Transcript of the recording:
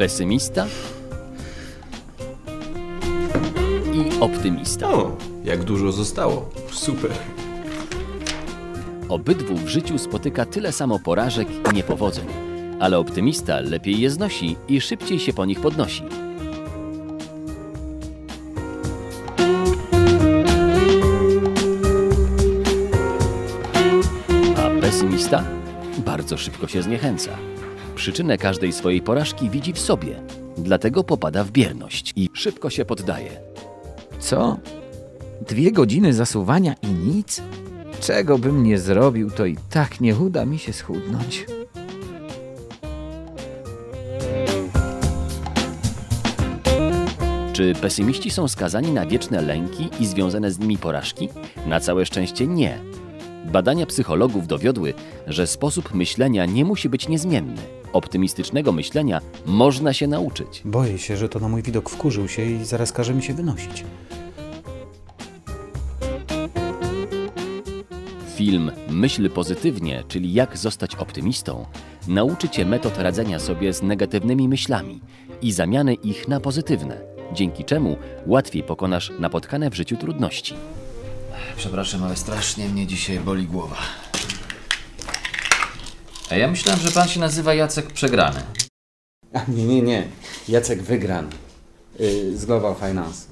Pesymista i optymista. O, jak dużo zostało. Super. Obydwu w życiu spotyka tyle samo porażek i niepowodzeń, ale optymista lepiej je znosi i szybciej się po nich podnosi. A pesymista bardzo szybko się zniechęca. Przyczynę każdej swojej porażki widzi w sobie, dlatego popada w bierność i szybko się poddaje. Co? Dwie godziny zasuwania i nic? Czego bym nie zrobił, to i tak nie uda mi się schudnąć. Czy pesymiści są skazani na wieczne lęki i związane z nimi porażki? Na całe szczęście nie. Badania psychologów dowiodły, że sposób myślenia nie musi być niezmienny. Optymistycznego myślenia można się nauczyć. Boję się, że to na mój widok wkurzył się i zaraz każe mi się wynosić. Film Myśl pozytywnie, czyli jak zostać optymistą, nauczy Cię metod radzenia sobie z negatywnymi myślami i zamiany ich na pozytywne, dzięki czemu łatwiej pokonasz napotkane w życiu trudności. Przepraszam, ale strasznie mnie dzisiaj boli głowa. A ja myślałem, że pan się nazywa Jacek Przegrany. A nie, nie, nie. Jacek Wygran. Yy, z Global Finance.